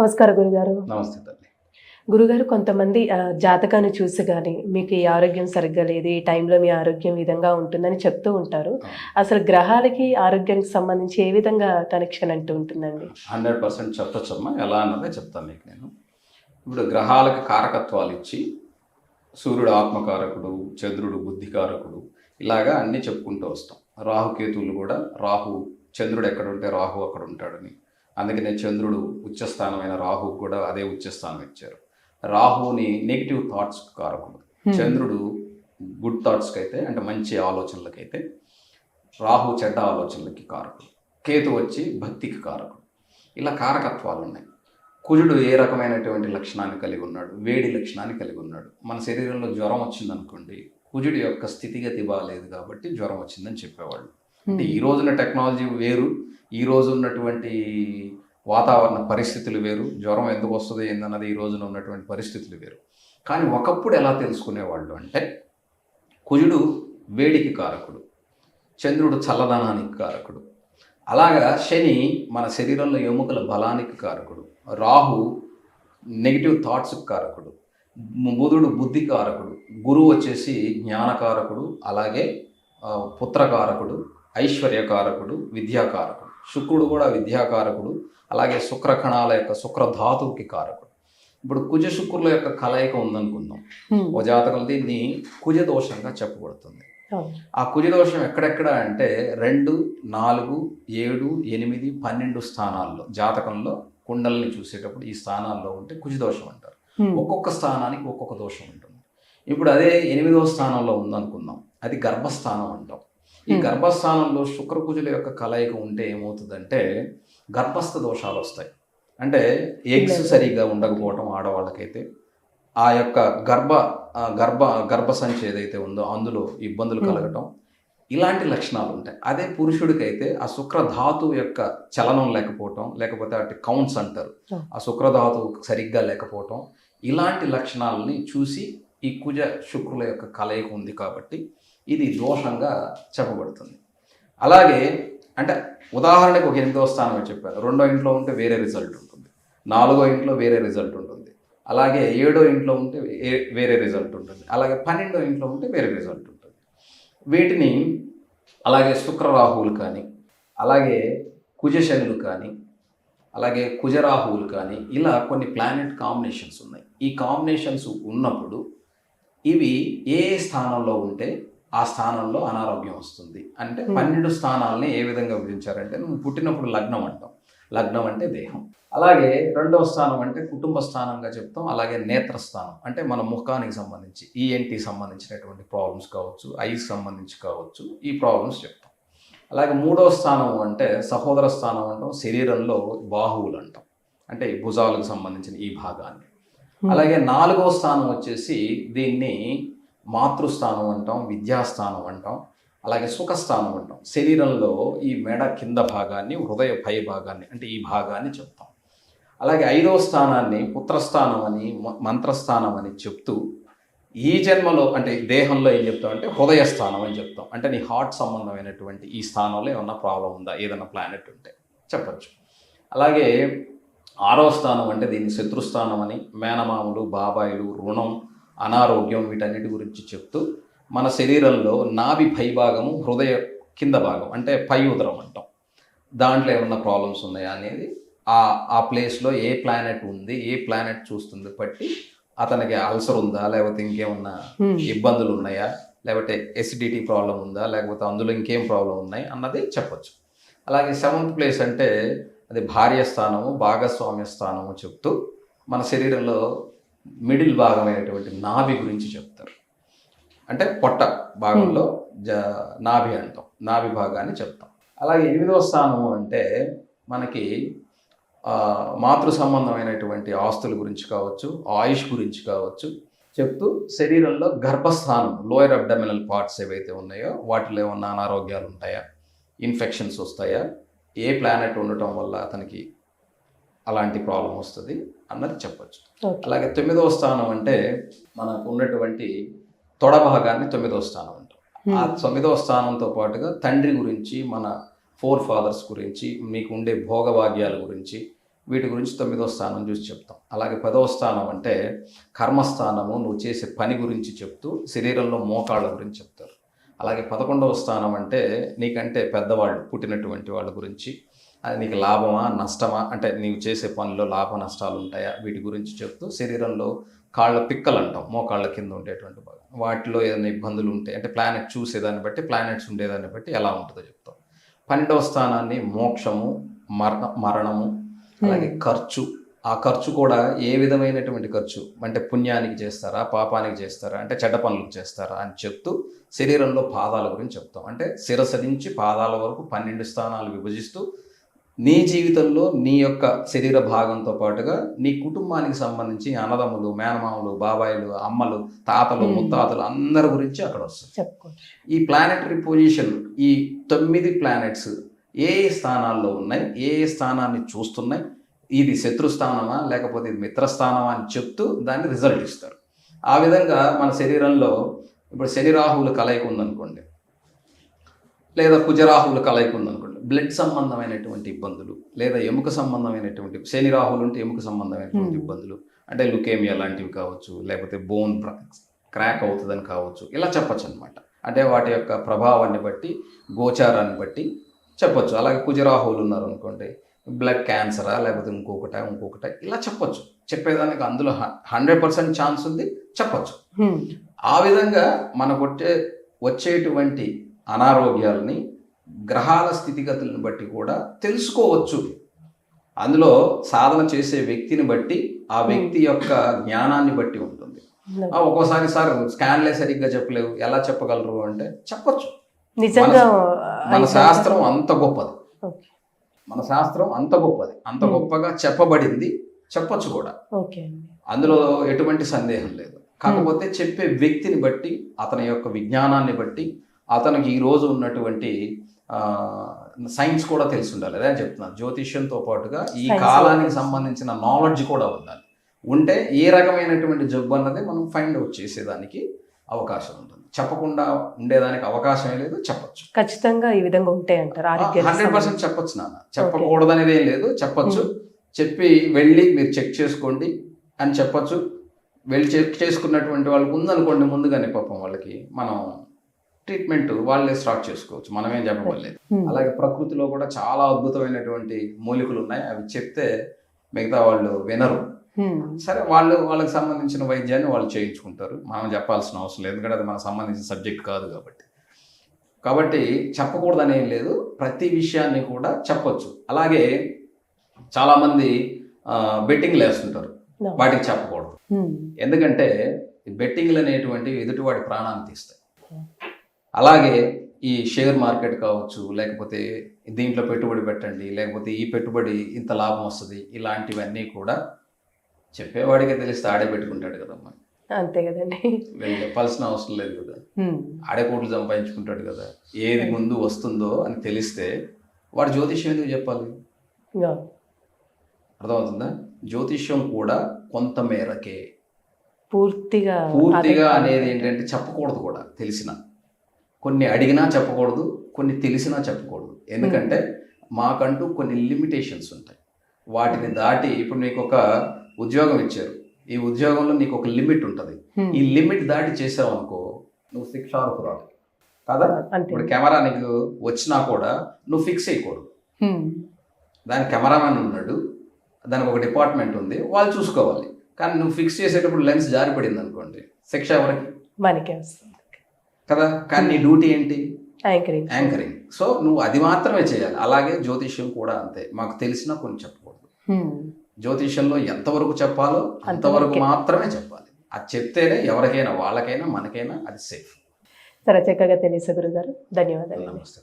నమస్కారం గురుగారు. నమస్తే తల్లి. గురుగారు కొంతమంది జాతకాన్ని చూసి కానీ మీకు ఈ ఆరోగ్యం సరిగ్గా లేదు ఈ టైంలో మీ ఆరోగ్యం విధంగా ఉంటుందని చెప్తూ ఉంటారు. అసలు గ్రహాలకి ఆరోగ్యానికి సంబంధించి ఏ విధంగా కనెక్షన్ అంటూ ఉంటుందండి? హండ్రెడ్ పర్సెంట్ చెప్పొచ్చమ్మా ఎలా అన్నదే చెప్తాను మీకు నేను. ఇప్పుడు గ్రహాలకు కారకత్వాలు ఇచ్చి సూర్యుడు ఆత్మకారకుడు చంద్రుడు బుద్ధికారకుడు ఇలాగా అన్నీ చెప్పుకుంటూ వస్తాం. రాహుకేతువులు కూడా రాహు చంద్రుడు ఎక్కడ ఉంటే రాహు అక్కడ ఉంటాడని. అందుకనే చంద్రుడు ఉచ్చస్థానమైన రాహుకు కూడా అదే ఉచ్చస్థానం ఇచ్చారు. రాహుని నెగిటివ్ థాట్స్ కారకుడు. చంద్రుడు గుడ్ థాట్స్కి అయితే అంటే మంచి ఆలోచనలకైతే రాహు చెడ్డ ఆలోచనలకి కారకుడు. కేతు వచ్చి భక్తికి కారకుడు. ఇలా కారకత్వాలు ఉన్నాయి కుజుడు ఏ రకమైనటువంటి లక్షణాన్ని కలిగి ఉన్నాడు? వేడి లక్షణాన్ని కలిగి ఉన్నాడు. మన శరీరంలో జ్వరం వచ్చిందనుకోండి కుజుడి యొక్క స్థితిగతి బాగాలేదు కాబట్టి జ్వరం వచ్చిందని చెప్పేవాళ్ళు. అంటే ఈ రోజున టెక్నాలజీ వేరు ఈ రోజు ఉన్నటువంటి వాతావరణ పరిస్థితులు వేరు జ్వరం ఎందుకు వస్తుంది ఏందన్నది ఈ రోజున ఉన్నటువంటి పరిస్థితులు వేరు. కానీ ఒకప్పుడు ఎలా తెలుసుకునేవాళ్ళు అంటే కుజుడు వేడికి కారకుడు చంద్రుడు చల్లదనానికి కారకుడు అలాగా శని మన శరీరంలో ఎముకల బలానికి కారకుడు రాహు నెగిటివ్ థాట్స్కి కారకుడు బుధుడు బుద్ధి కారకుడు గురువు వచ్చేసి జ్ఞానకారకుడు అలాగే పుత్రకారకుడు ఐశ్వర్యకారకుడు విద్యాకారకుడు. శుక్రుడు కూడా విద్యాకారకుడు అలాగే శుక్రకణాల యొక్క శుక్రధాతువుకి కారకుడు. ఇప్పుడు కుజ శుక్రుల యొక్క కలయిక ఉందనుకుందాం. ఓ జాతకం దీన్ని కుజ దోషంగా చెప్పబడుతుంది. ఆ కుజ దోషం ఎక్కడెక్కడ అంటే రెండు నాలుగు ఏడు ఎనిమిది పన్నెండు స్థానాల్లో జాతకంలో కుండల్ని చూసేటప్పుడు ఈ స్థానాల్లో ఉంటే కుజ దోషం అంటారు. ఒక్కొక్క స్థానానికి ఒక్కొక్క దోషం ఉంటుంది. ఇప్పుడు అదే ఎనిమిదవ స్థానంలో ఉందనుకుందాం. అది గర్భస్థానం అంటాం. ఈ. గర్భస్థానంలో శుక్రకుజుల యొక్క కలయిక ఉంటే ఏమవుతుందంటే గర్భస్థ దోషాలు వస్తాయి అంటే ఎగ్స్. సరిగా ఉండకపోవటం ఆడవాళ్ళకైతే ఆ యొక్క గర్భ గర్భ గర్భసంచి ఏదైతే ఉందో అందులో ఇబ్బందులు. కలగటం ఇలాంటి లక్షణాలు ఉంటాయి అదే పురుషుడికైతే ఆ శుక్రధాతువు యొక్క చలనం లేకపోవటం లేకపోతే అటు కౌంట్స్ అంటారు. ఆ శుక్రధాతువు సరిగ్గా లేకపోవటం ఇలాంటి లక్షణాలని చూసి ఈ కుజ శుక్రుల యొక్క కలయిక ఉంది కాబట్టి ఇది దోషంగా చెప్పబడుతుంది. అలాగే అంటే ఉదాహరణకు ఒక ఎనిమిదవ స్థానం చెప్పారు. రెండో ఇంట్లో ఉంటే వేరే రిజల్ట్ ఉంటుంది. నాలుగో ఇంట్లో వేరే రిజల్ట్ ఉంటుంది. అలాగే ఏడో ఇంట్లో ఉంటే వేరే రిజల్ట్ ఉంటుంది. అలాగే పన్నెండో ఇంట్లో ఉంటే వేరే రిజల్ట్ ఉంటుంది. వీటిని అలాగే శుక్రరాహువులు కానీ అలాగే కుజశనులు కానీ అలాగే కుజరాహువులు కానీ ఇలా కొన్ని ప్లానెట్ కాంబినేషన్స్ ఉన్నాయి. ఈ కాంబినేషన్స్ ఉన్నప్పుడు ఇవి ఏ స్థానంలో ఉంటే ఆ స్థానంలో అనారోగ్యం వస్తుంది. అంటే Hmm. పన్నెండు స్థానాలని ఏ విధంగా విభజించారంటే నువ్వు పుట్టినప్పుడు లగ్నం అంటాం. లగ్నం అంటే దేహం. అలాగే రెండవ స్థానం అంటే కుటుంబ స్థానంగా చెప్తాం. అలాగే నేత్రస్థానం అంటే మన ముఖానికి సంబంధించి ఈఎన్టీ సంబంధించినటువంటి ప్రాబ్లమ్స్ కావచ్చు ఐకి సంబంధించి కావచ్చు ఈ ప్రాబ్లమ్స్ చెప్తాం. అలాగే మూడవ స్థానం అంటే సహోదర స్థానం అంటాం. శరీరంలో బాహువులు అంటాం. అంటే భుజాలకు సంబంధించిన ఈ భాగాన్ని. Hmm. అలాగే నాలుగో స్థానం వచ్చేసి దీన్ని మాతృస్థానం అంటాం విద్యాస్థానం అంటాం అలాగే సుఖస్థానం అంటాం. శరీరంలో ఈ మెడ కింద భాగాన్ని హృదయ పై భాగాన్ని అంటే ఈ భాగాన్ని చెప్తాం. అలాగే ఐదో స్థానాన్ని పుత్రస్థానం అని మంత్రస్థానం అని చెప్తూ ఈ జన్మలో అంటే దేహంలో ఏం చెప్తాం అంటే హృదయ స్థానం అని చెప్తాం. అంటే నీ హార్ట్ సంబంధమైనటువంటి ఈ స్థానంలో ఏమన్నా ప్రాబ్లం ఉందా? ఏదైనా ప్లానెట్ ఉంటే చెప్పచ్చు. అలాగే ఆరో స్థానం అంటే దీన్ని శత్రుస్థానం అని మేనమామలు బాబాయిలు రుణం అనారోగ్యం వీటన్నిటి గురించి చెప్తూ మన శరీరంలో నాభి పై భాగము హృదయ కింద భాగం అంటే పై ఉదరం అంటాం దాంట్లో ఏమన్నా ప్రాబ్లమ్స్ ఉన్నాయా అనేది ఆ ఆ ప్లేస్లో ఏ ప్లానెట్ ఉంది ఏ ప్లానెట్ చూస్తుంది బట్టి అతనికి అల్సర్ ఉందా లేకపోతే ఇంకేమన్నా. ఇబ్బందులు ఉన్నాయా లేకపోతే ఎసిడిటీ ప్రాబ్లం ఉందా లేకపోతే అందులో ఇంకేం ప్రాబ్లం ఉన్నాయి అన్నది చెప్పొచ్చు అలాగే సెవెంత్ ప్లేస్ అంటే అది భార్య స్థానము భాగస్వామ్య స్థానము చెప్తూ మన శరీరంలో మిడిల్ భాగమైనటువంటి నాభి గురించి చెప్తారు. అంటే పొట్ట భాగంలో జ నాభి అంటాం. నాభి భాగాన్ని చెప్తాం. అలాగే ఎనిమిదవ స్థానము అంటే మనకి మాతృ సంబంధమైనటువంటి ఆస్తుల గురించి కావచ్చు ఆయుష్ గురించి కావచ్చు చెప్తూ శరీరంలో గర్భస్థానం లోయర్ అబ్డమినల్ పార్ట్స్ ఏవైతే ఉన్నాయో వాటిలో ఏమన్నా అనారోగ్యాలు ఉంటాయా? ఇన్ఫెక్షన్స్ వస్తాయా? ఏ ప్లానెట్ ఉండటం వల్ల అతనికి అలాంటి ప్రాబ్లం వస్తుంది అన్నది చెప్పొచ్చు. అలాగే తొమ్మిదవ స్థానం అంటే మనకు ఉన్నటువంటి తొడ భాగాన్ని తొమ్మిదవ స్థానం అంటాం ఆ. తొమ్మిదవ స్థానంతో పాటుగా తండ్రి గురించి మన ఫోర్ ఫాదర్స్ గురించి మీకు ఉండే భోగభాగ్యాల గురించి వీటి గురించి తొమ్మిదో స్థానం చూసి చెప్తాం అలాగే పదవ స్థానం అంటే కర్మస్థానము నువ్వు చేసే పని గురించి చెప్తూ శరీరంలో మోకాళ్ళ గురించి చెప్తారు అలాగే పదకొండవ స్థానం అంటే నీకంటే పెద్దవాళ్ళు పుట్టినటువంటి వాళ్ళ గురించి. అది నీకు లాభమా నష్టమా? అంటే నీవు చేసే పనిలో లాభ నష్టాలు ఉంటాయా? వీటి గురించి చెప్తూ శరీరంలో కాళ్ళ పిక్కలు అంటాం మోకాళ్ళ కింద ఉండేటువంటి భాగం వాటిలో ఏదైనా ఇబ్బందులు ఉంటాయి అంటే ప్లానెట్ చూసేదాన్ని బట్టి ప్లానెట్స్ ఉండేదాన్ని బట్టి ఎలా ఉంటుందో చెప్తాం. పన్నెండవ స్థానాన్ని మోక్షము మరణ మరణము అలాగే ఖర్చు ఆ ఖర్చు కూడా ఏ విధమైనటువంటి ఖర్చు? అంటే పుణ్యానికి చేస్తారా? పాపానికి చేస్తారా? అంటే చెడ్డ పనులకు చేస్తారా? అని చెప్తూ శరీరంలో పాదాల గురించి చెప్తాం. అంటే శిరస నుంచి పాదాల వరకు పన్నెండు స్థానాలు విభజిస్తూ నీ జీవితంలో నీ యొక్క శరీర భాగంతో పాటుగా నీ కుటుంబానికి సంబంధించి అన్నదమ్ములు మేనమామలు బాబాయిలు అమ్మలు తాతలు. ముత్తాతలు అందరి గురించి అక్కడ వస్తుంది ఈ ప్లానెటరీ పొజిషన్ ఈ తొమ్మిది ప్లానెట్స్ ఏ స్థానాల్లో ఉన్నాయి? ఏ స్థానాన్ని చూస్తున్నాయి? ఇది శత్రు స్థానమా లేకపోతే ఇది మిత్రస్థానమా అని చెప్తూ దాన్ని రిజల్ట్ ఇస్తారు. ఆ విధంగా మన శరీరంలో ఇప్పుడు శని రాహువుల కలయిక ఉందనుకోండి లేదా కుజరాహువుల కలయిక ఉందనుకోండి బ్లడ్ సంబంధమైనటువంటి ఇబ్బందులు లేదా ఎముక సంబంధమైనటువంటి శని రాహువులు ఉంటే ఎముక సంబంధమైనటువంటి Hmm. ఇబ్బందులు అంటే లుకేమియా లాంటివి కావచ్చు లేకపోతే బోన్ క్రాక్ అవుతుందని కావచ్చు ఇలా చెప్పొచ్చు అనమాట అంటే వాటి యొక్క ప్రభావాన్ని బట్టి గోచారాన్ని బట్టి చెప్పొచ్చు. అలాగే కుజరాహువులు ఉన్నారు అనుకోండి బ్లడ్ క్యాన్సరా లేకపోతే ఇంకొకట ఇంకొకట ఇలా చెప్పొచ్చు. చెప్పేదానికి అందులో హండ్రెడ్ పర్సెంట్ ఛాన్స్ ఉంది చెప్పొచ్చు. ఆ విధంగా మనకు వచ్చే వచ్చేటువంటి అనారోగ్యాలని గ్రహాల స్థితిగతులను బట్టి కూడా తెలుసుకోవచ్చు. అందులో సాధన చేసే వ్యక్తిని బట్టి ఆ వ్యక్తి యొక్క జ్ఞానాన్ని బట్టి ఉంటుంది. ఒక్కోసారి సార్ స్కాన్లే సరిగ్గా చెప్పలేవు. ఎలా చెప్పగలరు అంటే చెప్పొచ్చు. నిజంగా మన శాస్త్రం అంత గొప్పది. మన శాస్త్రం అంత గొప్పది. అంత Hmm. గొప్పగా చెప్పబడింది. చెప్పొచ్చు కూడా. అందులో ఎటువంటి సందేహం లేదు. కాకపోతే చెప్పే వ్యక్తిని బట్టి అతని యొక్క విజ్ఞానాన్ని బట్టి అతనికి ఈ రోజు ఉన్నటువంటి సైన్స్ కూడా తెలిసి ఉండాలి. అదే చెప్తున్నాను. జ్యోతిష్యంతో పాటుగా ఈ కాలానికి. సంబంధించిన నాలెడ్జ్ కూడా ఉండాలి. ఉంటే ఏ రకమైనటువంటి జబ్బు అన్నది మనం ఫైండ్ అవుట్ చేసేదానికి అవకాశం ఉంటుంది. చెప్పకుండా ఉండేదానికి అవకాశమే లేదు చెప్పొచ్చు. ఖచ్చితంగా ఈ విధంగా ఉంటాయి అంటారు హండ్రెడ్ పర్సెంట్ చెప్పొచ్చు నాన్న. చెప్పకూడదనేది ఏం లేదు చెప్పొచ్చు. చెప్పి వెళ్ళి మీరు చెక్ చేసుకోండి అని చెప్పొచ్చు. వెళ్ళి చెక్ చేసుకున్నటువంటి వాళ్ళకి ఉందనుకోండి ముందుగానే పాపం వాళ్ళకి మనం ట్రీట్మెంట్ వాళ్ళే స్టార్ట్ చేసుకోవచ్చు. మనమేం చెప్పలేదు అలాగే ప్రకృతిలో కూడా చాలా అద్భుతమైనటువంటి మూలికలు ఉన్నాయి. అవి చెప్తే మిగతా వాళ్ళు వినరు. సరే వాళ్ళు వాళ్ళకి సంబంధించిన వైద్యాన్ని వాళ్ళు చేయించుకుంటారు. మనం చెప్పాల్సిన అవసరం లేదు ఎందుకంటే అది మనకు సంబంధించిన సబ్జెక్ట్ కాదు కాబట్టి. కాబట్టి చెప్పకూడదని ఏం లేదు ప్రతి విషయాన్ని కూడా చెప్పొచ్చు. అలాగే చాలామంది బెట్టింగ్లు వేస్తుంటారు. No. వాటికి చెప్పకూడదు. ఎందుకంటే ఈ బెట్టింగ్లు అనేటువంటివి ఎదుటివాడి ప్రాణాన్ని తీస్తాయి. అలాగే ఈ షేర్ మార్కెట్ కావచ్చు లేకపోతే దీంట్లో పెట్టుబడి పెట్టండి లేకపోతే ఈ పెట్టుబడి ఇంత లాభం వస్తుంది ఇలాంటివన్నీ కూడా చెప్పేవాడికే తెలిస్తే ఆడే పెట్టుకుంటాడు కదమ్మా. అంతే కదండి. వీళ్ళు చెప్పాల్సిన అవసరం లేదు కదా. ఆడే కోట్లు సంపాదించుకుంటాడు కదా. ఏది ముందు వస్తుందో అని తెలిస్తే వాడు జ్యోతిష్యం ఎందుకు చెప్పాలి. అర్థమవుతుందా? జ్యోతిష్యం కూడా కొంత మేరకే పూర్తిగా పూర్తిగా అనేది ఏంటంటే చెప్పకూడదు కూడా తెలిసిన. కొన్ని అడిగినా చెప్పకూడదు కొన్ని తెలిసినా చెప్పకూడదు. ఎందుకంటే మాకంటూ కొన్ని లిమిటేషన్స్ ఉంటాయి. వాటిని దాటి ఇప్పుడు నీకు ఒక ఉద్యోగం ఇచ్చారు. ఈ ఉద్యోగంలో నీకు ఒక లిమిట్ ఉంటుంది. ఈ లిమిట్ దాటి చేసావు అనుకో నువ్వు శిక్షార్హురాలు కదా? ఇప్పుడు కెమెరా నీకు వచ్చినా కూడా నువ్వు ఫిక్స్ చేయకూడదు. దాని కెమెరామెన్ ఉన్నాడు. దానికి ఒక డిపార్ట్మెంట్ ఉంది. వాళ్ళు చూసుకోవాలి. కానీ నువ్వు ఫిక్స్ చేసేటప్పుడు లెన్స్ జారిపడింది అనుకోండి శిక్ష ఎవరికి? మనకే వస్తుంది. కదా? కానీ నీ డ్యూటీ ఏంటి? యాంకరింగ్ యాంకరింగ్ సో నువ్వు అది మాత్రమే చేయాలి. అలాగే జ్యోతిష్యం కూడా అంతే. మాకు తెలిసినా కొన్ని చెప్పకూడదు. హ్మ్. జ్యోతిష్యంలో ఎంతవరకు చెప్పాలో అంతవరకు. మాత్రమే చెప్పాలి అది చెప్తేనే ఎవరికైనా వాళ్ళకైనా మనకైనా అది సేఫ్ సరే చక్కగా తెలియదు గురుగారు ధన్యవాదాలు నమస్తే